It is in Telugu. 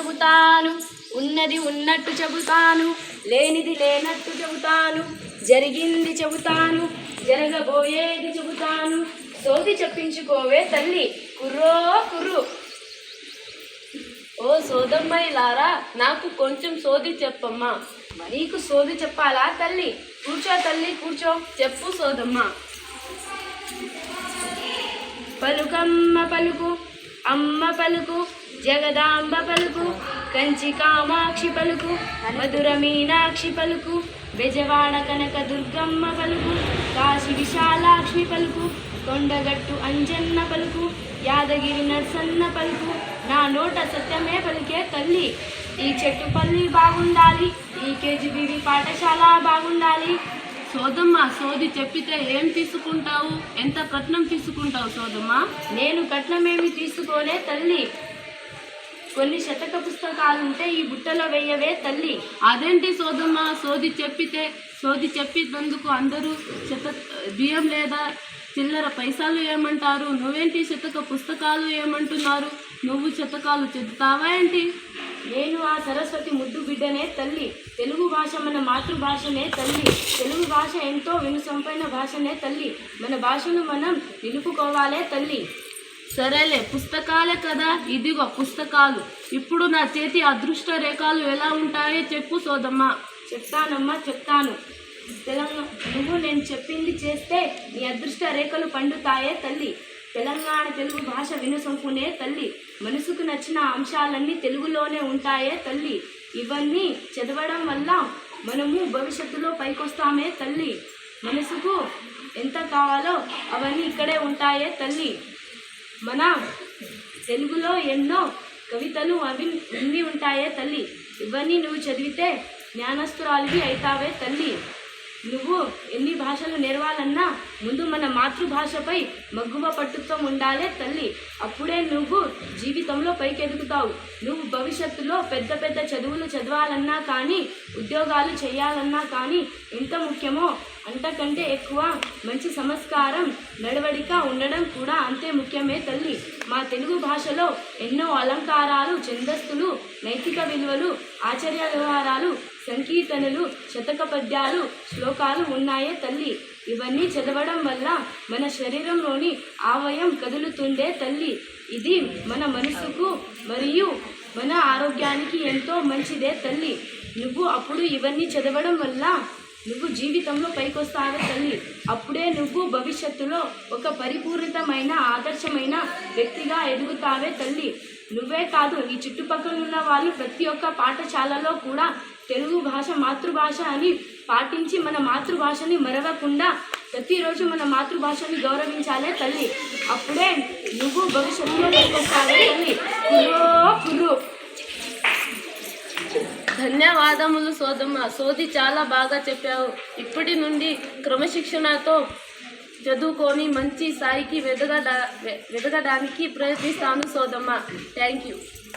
చెబుతాను. ఉన్నది ఉన్నట్టు చెబుతాను. లేనిది లేనట్టు చెబుతాను. జరిగింది చెబుతాను. జరగబోయేది చెబుతాను. సోది చెప్పించుకోవే తల్లి. కుర్రో కుర్రు. ఓ సోదమ్మాయిలారా నాకు కొంచెం సోది చెప్పమ్మా. నీకు సోది చెప్పాలా తల్లి? కూర్చో తల్లి కూర్చో. చెప్పు సోదమ్మ. పలుకమ్మ పలుకు. అమ్మ పలుకు జగదాంబ పలుకు కంచి కామాక్షి పలుకు మధుర మీనాక్షి పలుకు బెజవాడ కనక దుర్గమ్మ పలుకు కాశీ విశాలాక్షి పలుకు కొండగట్టు అంజన్న పలుకు యాదగిరి నర్సన్న పలుకు నా నోట సత్యమే పలికే తల్లి. ఈ చెట్టు పల్లి బాగుండాలి ఈ కేజీబీవి పాఠశాల బాగుండాలి సోదమ్మ సోది చెప్పితే ఏం తీసుకుంటావు? ఎంత కట్నం తీసుకుంటావు సోదమ్మ? నేను కట్నమేమి తీసుకోలే తల్లి. కొన్ని శతక పుస్తకాలు ఉంటే ఈ బుట్టలో వెయ్యవే తల్లి. అదేంటి సోదమ్మ? సోది చెప్పితే సోది చెప్పినందుకు అందరూ శత బియ్యం లేదా చిల్లర పైసలు ఏమంటారు? నువ్వేంటి శతక పుస్తకాలు ఏమంటున్నారు? నువ్వు శతకాలు చెబుతావా ఏంటి? నేను ఆ సరస్వతి ముద్దు బిడ్డనే తల్లి. తెలుగు భాష మన మాతృభాషనే తల్లి. తెలుగు భాష ఎంతో వినుసంపైన భాషనే తల్లి. మన భాషను మనం నిలుపుకోవాలే తల్లి. సరేలే పుస్తకాలే కదా. ఇదిగో పుస్తకాలు. ఇప్పుడు నా చేతి అదృష్ట రేఖలు ఎలా ఉంటాయో చెప్పు సోదమ్మా. చెప్తానమ్మా చెప్తాను. తెలంగాణ నువ్వు నేను చెప్పింది చేస్తే నీ అదృష్ట రేఖలు పండుతాయే తల్లి. తెలంగాణ తెలుగు భాష వినసొంపునే తల్లి. మనసుకు నచ్చిన అంశాలన్నీ తెలుగులోనే ఉంటాయే తల్లి. ఇవన్నీ చదవడం వల్ల మనము భవిష్యత్తులో పైకొస్తామే తల్లి. మనసుకు ఎంత కావాలో అవన్నీ ఇక్కడే ఉంటాయే తల్లి. మన తెలుగులో ఎన్నో కవితలు అవి ఉండి ఉంటాయే తల్లి. ఇవన్నీ నువ్వు చదివితే జ్ఞానస్తురాలివి అవుతావే తల్లి. నువ్వు ఎన్ని భాషలు నేర్వాలన్నా ముందు మన మాతృభాషపై మగ్గువ పట్టుత్వం ఉండాలే తల్లి. అప్పుడే నువ్వు జీవితంలో పైకెదుగుతావు. నువ్వు భవిష్యత్తులో పెద్ద పెద్ద చదువులు చదవాలన్నా కానీ ఉద్యోగాలు చేయాలన్నా కానీ ఎంత ముఖ్యమో అంతకంటే ఎక్కువ మంచి సంస్కారం నడవడిక ఉండడం కూడా అంతే ముఖ్యమే తల్లి. మా తెలుగు భాషలో ఎన్నో అలంకారాలు ఛందస్సులు నైతిక విలువలు ఆచార్య వ్యవహారాలు సంకీర్తనలు శతక పద్యాలు శ్లోకాలు ఉన్నాయే తల్లి. ఇవన్నీ చదవడం వల్ల మన శరీరంలోని ఆవయం కదులుతుండే తల్లి. ఇది మన మనసుకు మరియు మన ఆరోగ్యానికి ఎంతో మంచిదే తల్లి. నువ్వు అప్పుడు ఇవన్నీ చదవడం వల్ల నువ్వు జీవితంలో పైకొస్తావే తల్లి. అప్పుడే నువ్వు భవిష్యత్తులో ఒక పరిపూరితమైన ఆదర్శమైన వ్యక్తిగా ఎదుగుతావే తల్లి. నువ్వే కాదు నీ చుట్టుపక్కల ఉన్న వాళ్ళు ప్రతి ఒక్క పాఠశాలలో కూడా తెలుగు భాష మాతృభాష అని పాటించి మన మాతృభాషని మరవకుండా ప్రతిరోజు మన మాతృభాషని గౌరవించాలే తల్లి. అప్పుడే నువ్వు భవిష్యత్తులో పైకొస్తావే తల్లి. కుర్రో కుర్రు. ధన్యవాదములు సోదమ్మ. సోది చాలా బాగా చెప్పావు. ఇప్పటి నుండి క్రమశిక్షణతో చదువుకొని మంచి స్థాయికి వెదగడా వెదగడానికి ప్రయత్నిస్తాను సోదమ్మ. Thank you